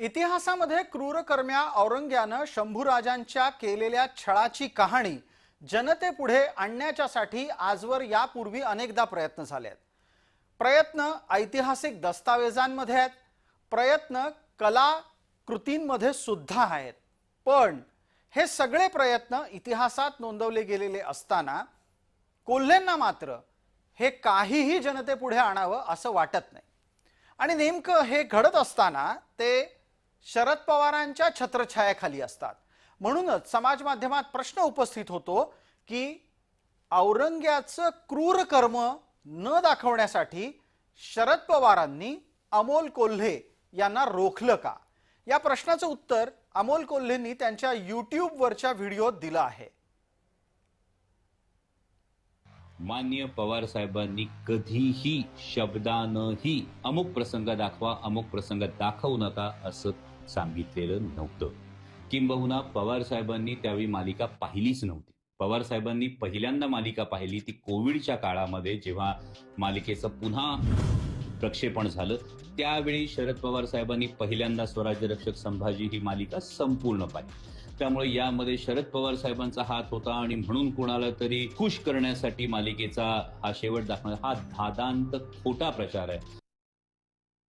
इतिहासामध्ये क्रूरकर्म्या औरंग्यानं शंभूराजांच्या केलेल्या छळाची कहाणी जनतेपुढे आणण्याच्यासाठी आजवर यापूर्वी अनेकदा प्रयत्न झाले आहेत प्रयत्न ऐतिहासिक दस्तावेजांमध्ये आहेत. प्रयत्न कला कृतींमध्ये सुद्धा आहेत. पण हे सगळे प्रयत्न इतिहासात नोंदवले गेलेले असताना कोल्हेंना मात्र हे काहीही जनतेपुढे आणावं असं वाटत नाही. आणि नेमकं हे घडत असताना ते शरद पवारांच्या छत्रछायाखाली असतात. म्हणूनच समाज माध्यमात प्रश्न उपस्थित होतो की औरंग्याचं क्रूर कर्म न दाखवण्यासाठी शरद पवारांनी अमोल कोल्हे यांना रोखलं का? या प्रश्नाचं उत्तर अमोल कोल्हेंनी त्यांच्या यूट्यूबवरच्या व्हिडिओत दिलं आहे. मान्य पवार साहेबांनी कधीही शब्दानंही अमुक प्रसंग दाखवा अमुक प्रसंग दाखवू नका असं सांगितलेलं नव्हतं. किंबहुना पवार साहेबांनी त्यावेळी मालिका पाहिलीच नव्हती. पवार साहेबांनी पहिल्यांदा मालिका पाहिली ती कोविडच्या काळामध्ये जेव्हा मालिकेचं पुन्हा प्रक्षेपण झालं त्यावेळी शरद पवार साहेबांनी पहिल्यांदा स्वराज्य रक्षक संभाजी ही मालिका संपूर्ण पाहिली. त्यामुळे यामध्ये शरद पवार साहेबांचा हात होता आणि म्हणून कुणाला तरी खुश करण्यासाठी मालिकेचा हा शेवट दाखवणार हा धादांत खोटा प्रचार आहे.